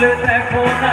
খুলে দেখো না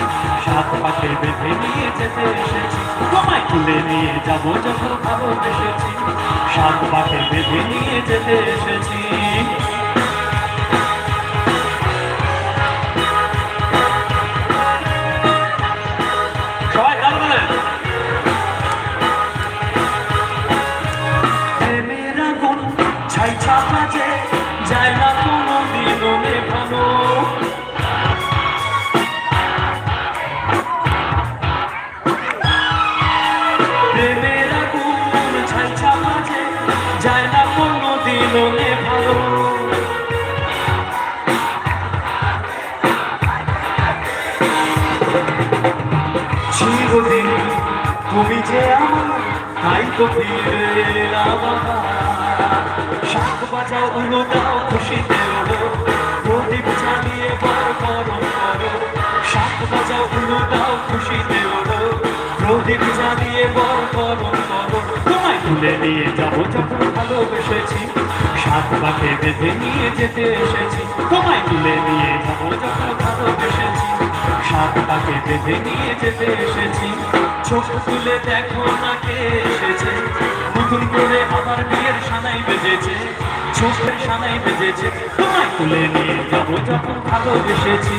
সাত পাকে বেঁধে নিয়ে যেতে এসেছি। তোমায় তুলে নিয়ে যাব যখন ভালোবেসেছি সাত পাকে বেঁধে নিয়ে যেতে এসেছি। ছাই ছাপা যে তুলে নিয়ে যাব যখন ভালোবেসেছি সাত পাকে বেঁধে নিয়ে যেতে এসেছি তোমায় তুলে নিয়ে যাব যখন ভালোবেসেছি সাত পাকে বেঁধে নিয়ে যেতে এসেছি চোখ তুলে দেখো না কে এসেছে। নতুন করে আবার বিয়ের সানাই বেজেছে। চোখের সানাই বেজেছে। তোমায় তুলে নিয়ে যাব যখন ভালোবেসেছি।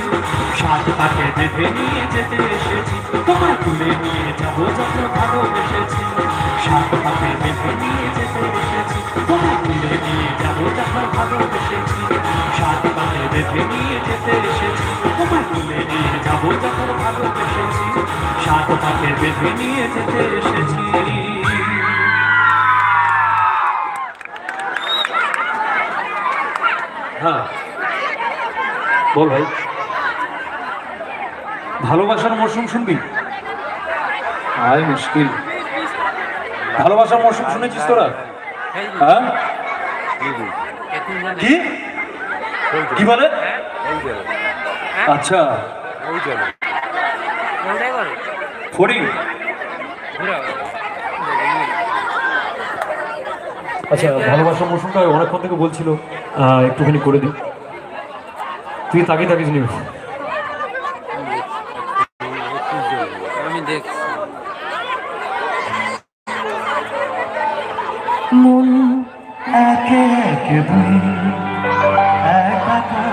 সাত পাকে বেঁধে নিয়ে যেতে এসেছি। তোমায় তুলে নিয়ে যাব যখন ভালোবেসেছি। সাত পাকে বেঁধে নিয়ে যেতে এসেছি। তোমায় তুলে নিয়ে যাব যখন ভালোবেসেছি। সাত পাকে বেঁধে নিয়ে যেতে এসেছি। তোমায় তুলে নিয়ে যাব যখন ভালোবেসেছি। বেঁধে নিয়ে যেতে এসেছি হ্যাঁ বল ভাই। ভালোবাসার মরশুম শুনবি? আয় মুশকিল। ভালোবাসার মরশুম শুনেছিস তোরা? হ্যাঁ? কি? কি বলে? আচ্ছা। ফড়িং। আচ্ছা ভালোবাসার মরশুমটা অনেকক্ষণ থেকে বলছিল। একটুখানি করে দিই। তুই তাকিয়ে থাকিস নি? মন একে একে দুই একাকার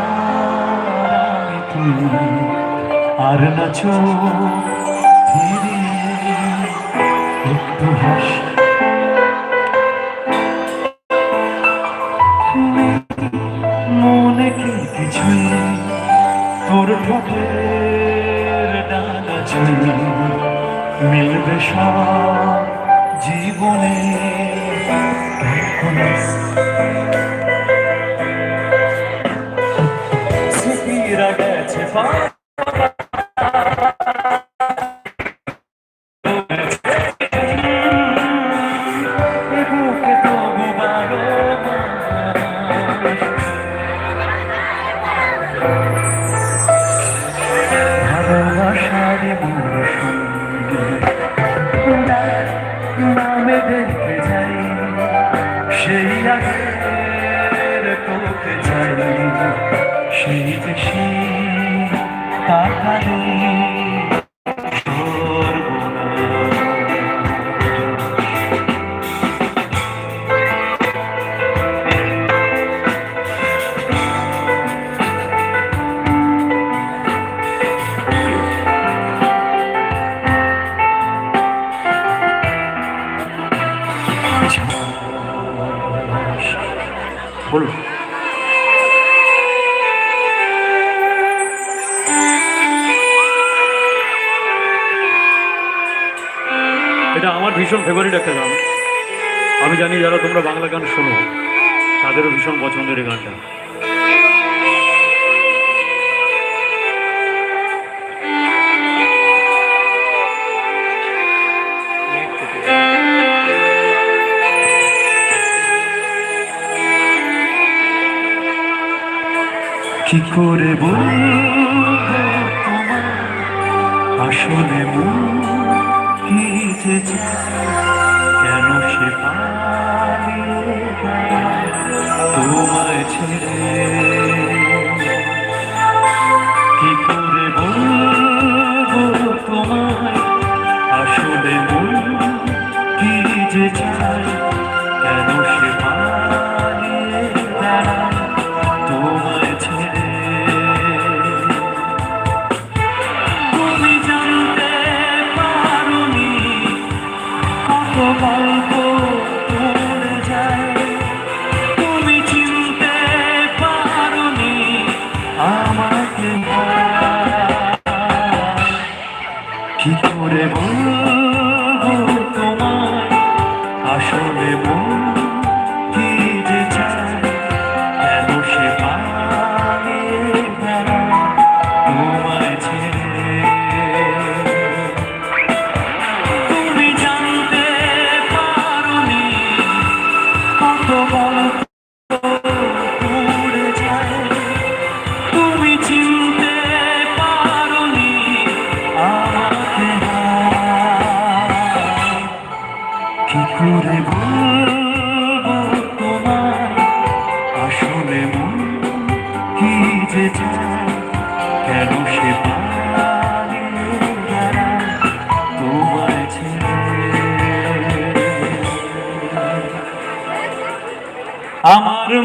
আর না মনে কি কিছু তোর ঠোঁটের ডানা ছুঁই মিলবে সব জীবনে। Hallelujah. ভীষণ পছন্দের গানটা। কি করে আসলে কেন সে যায় তোমায় ছেড়ে কি করে বলব তোমায়? আসলে মন কি যে চায়?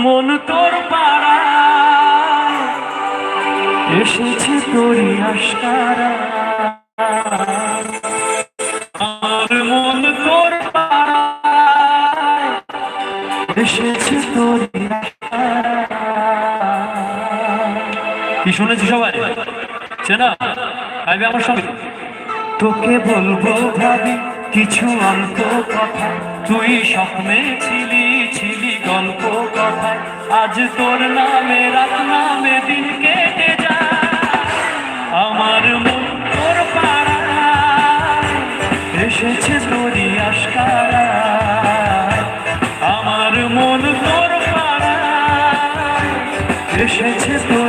মন তোর পাড়া? এসেছে তোরই আশকারা। আমার মন তোর পাড়া। এসেছে তোরই কি শুনেছি সবাই? চেনা? আইবে আমার সঙ্গে? তোকে বলব ভাবি, কিছু অল্প কথা। তুই স্বপ্নে ছিলি ছিলি গল্প আজ তোর নামে নামে আমার মন তোর পাড়া আমার মন তোর পাড়া এসেছে তোরই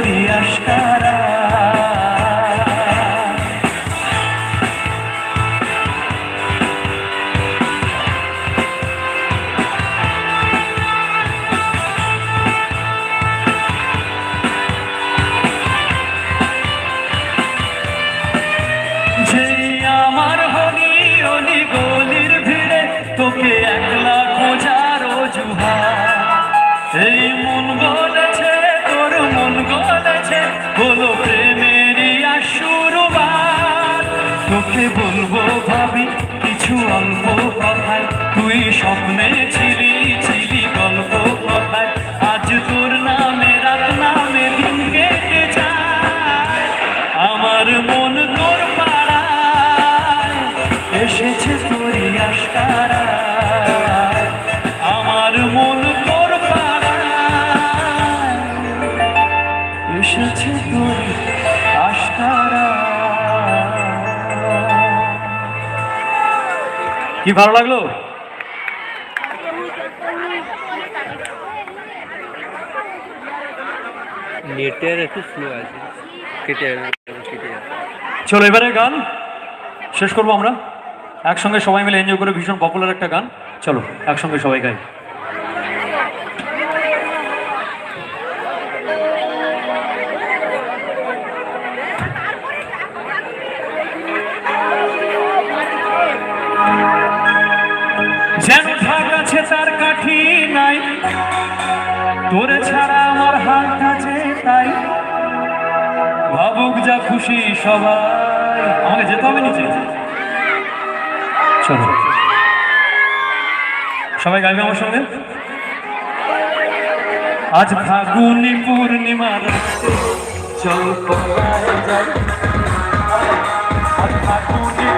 কি ভালো লাগল? নেটের একটু স্লো আছে। কেটে কেটে চলো এবারে গান শেষ করব আমরা। একসঙ্গে সবাই মিলে এনজয় করে ভীষণ পপুলার একটা গান। চলো একসঙ্গে সবাই গাই। যেন ঢাক আছে তার কাঠি নাই। তোরে ছাড়া আমার হাত আছে তাই। ভাবুক যা খুশি সবাই। আমাকে যেতে হবে নিচে। চলো। সবাই গাইবে আমার সঙ্গে? আজ ফাগুনি পূর্ণিমা চল ফাগুনি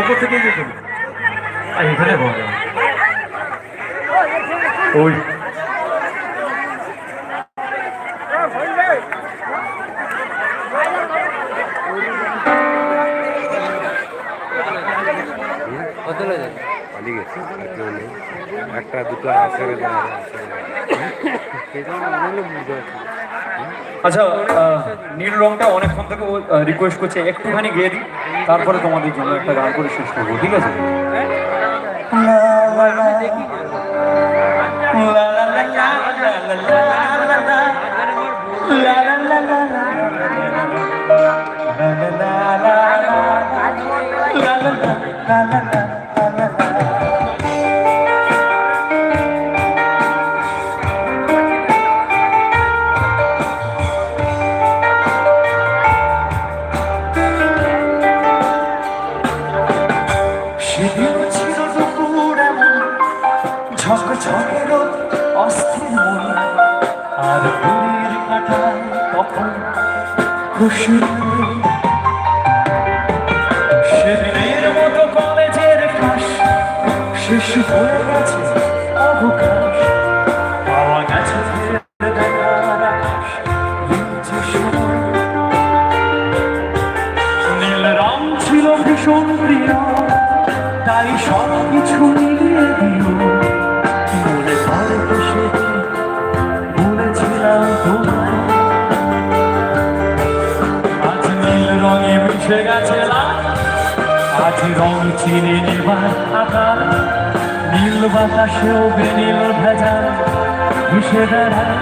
উপর থেকে কি করি আর এখানে বলে। ওই। একটা দুটো আসারে আচ্ছা নীল রংটা অনেকক্ষণ থেকে রিকোয়েস্ট করছে একটুখানি গেয়ে দিই তারপরে তোমাদের জন্য একটা গান করে শেষ করব ঠিক আছে সেদিন খুশি রং নির্বাণ আকার নীল বাতাসেও বেনীল ভেজা মিশে দাঁড়ায়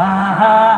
আহা!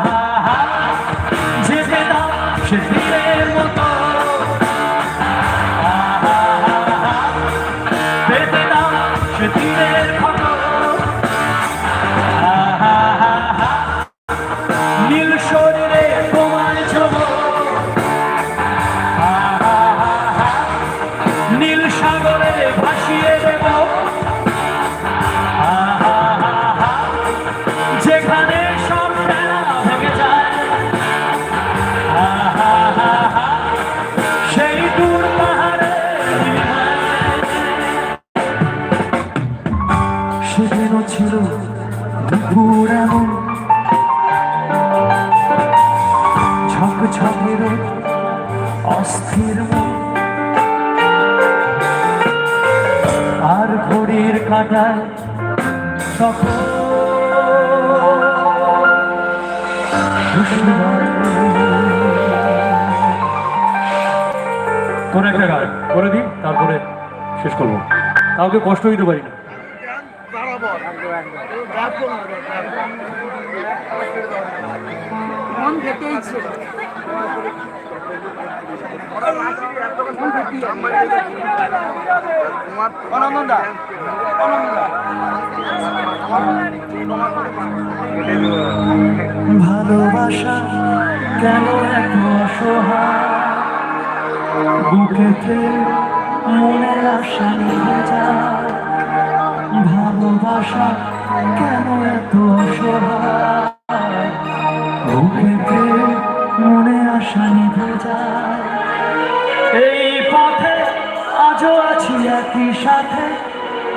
কোনো একটা গান করে দিই তারপরে শেষ করব। কাউকে কষ্ট দিতে পারি না। মন ফেটেইছে ভালোবাসা কেন এত অসহায়? বুকেতে মনে আশা নিভে যায়। ভালোবাসা কেন এত অসহায়? বুকেতে মনে আশা নিভে যায়। এই পথে আজও আছি একই সাথে।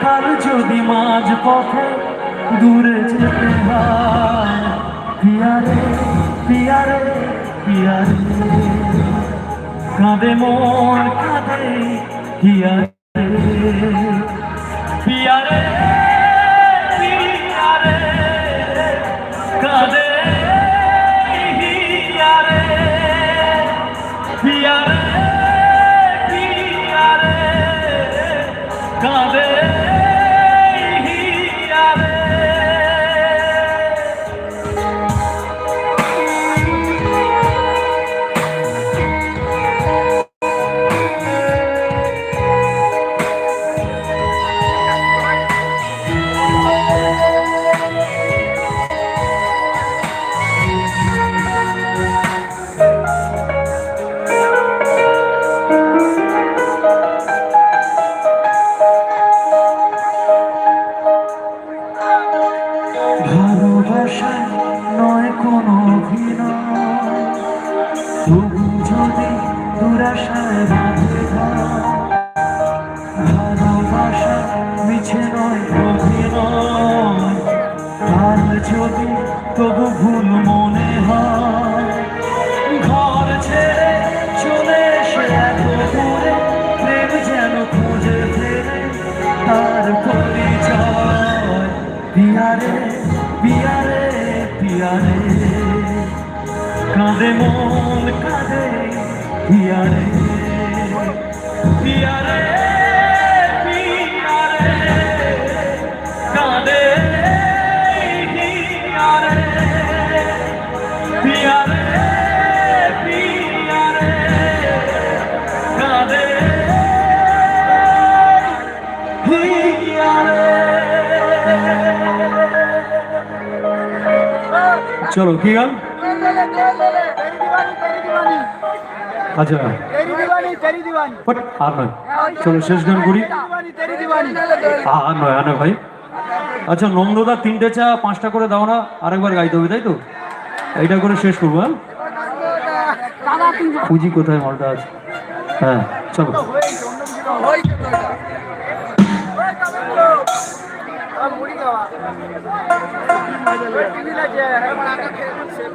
কাল যদি মাঝ পথে দূরে যেতে হয়। পিয়ারে পিয়ারে পিয়ারে। কাঁদে মন কাঁদে পিয়ারে। কাঁদে মন কাঁদে কাঁদে পিয়ারে। চলো কি গান? আচ্ছা। আর নয়। চলো, শেষ গান করি। আর নয় আর নয় ভাই। আচ্ছা নন্দদা তিনটে চা, পাঁচটা করে দাও না, আরেকবার গাইতে হবে, তাই তো? এইটা করে শেষ করব হ্যাঁ? পুঁজি কোথায়, মালটা আছে? হ্যাঁ চলো।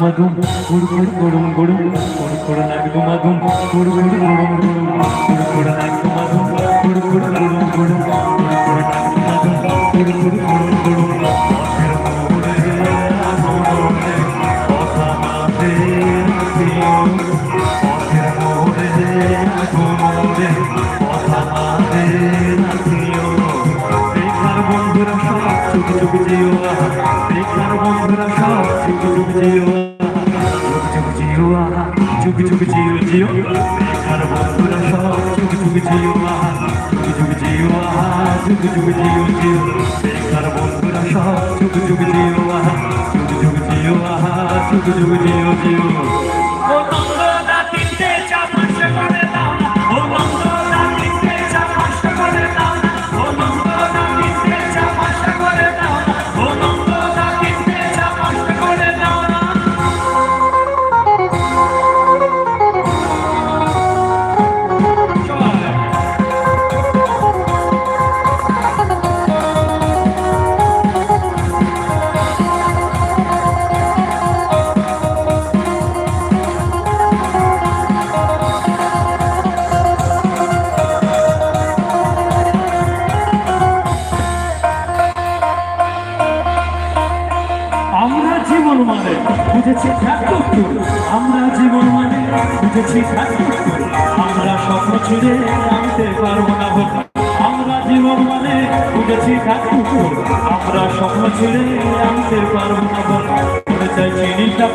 কুড়কুড় গুড় গুড় কুড়কুড় গড়ুম গুড় গুড় নাক দুমাদুম কুড়কুড় গড়ুম গড়ুম কুড়কুড় নাক গুড় কুড়কুড় গড়ুম গুড় গুড় নাক দুমাদুম গুড় গুড় গড়ুম কথা চুপ যুগ যেও যেও বেকার বন্ধুরা সব চুপ যুগ যেও চুপ চুপ যেও চুপ চুপ যেও যেও ও নন্দদা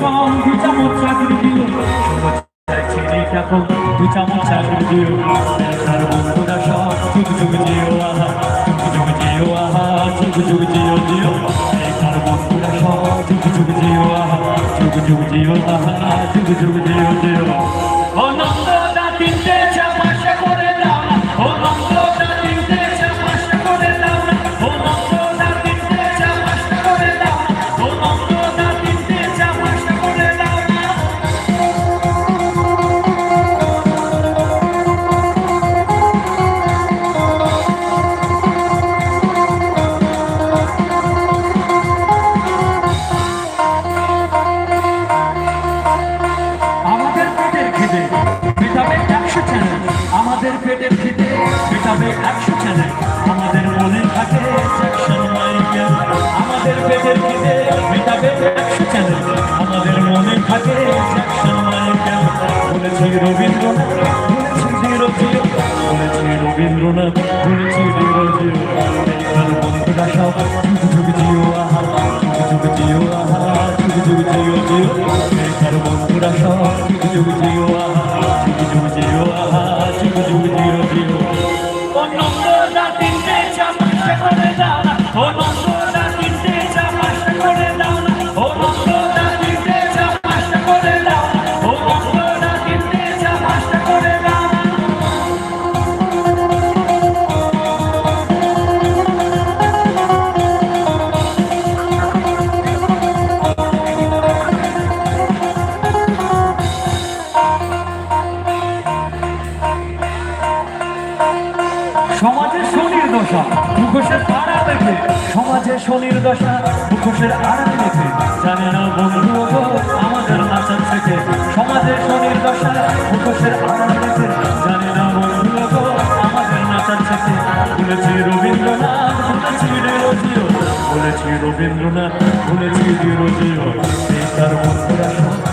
পাও দু চামচ চাকরি দিল দেখো দু চামচ চাকরি দিও তার বন্ধুরা সব যুগ যুগ জিও আহা যুগ যুগ জিও আহা যুগ যুগ জিও জিও তার বন্ধুরা সব যুগ যুগ জিও আহা যুগ যুগ জিও আহা যুগ যুগ জিও জিও মেটাবে একশো আমাদের মনে বলেছি রবীন্দ্রনাথ, বলেছি ধীরজিও রবীন্দ্রনাথ, বলেছি ধীরজিও বন্ধুরা সব যুগ যুগ জিও, আহা যুগ আহা যুগ যুগ জিও জিও। তার যুগ যুগ আহা যুগ দশা মুখোশের পাড়া দেখে সমাজে শনির দশা মুখোশের আড়াল দেখে জানে না বন্ধু আমাদের নাচার থেকে সমাজে শনির দশা মুখোশের আড়াল দেখে জানে না বন্ধু আমাদের নাচার থেকে বলেছি রবীন্দ্রনাথ, বলেছি রোজিও বলেছি রবীন্দ্রনাথ, বলেছি তার বন্ধুরা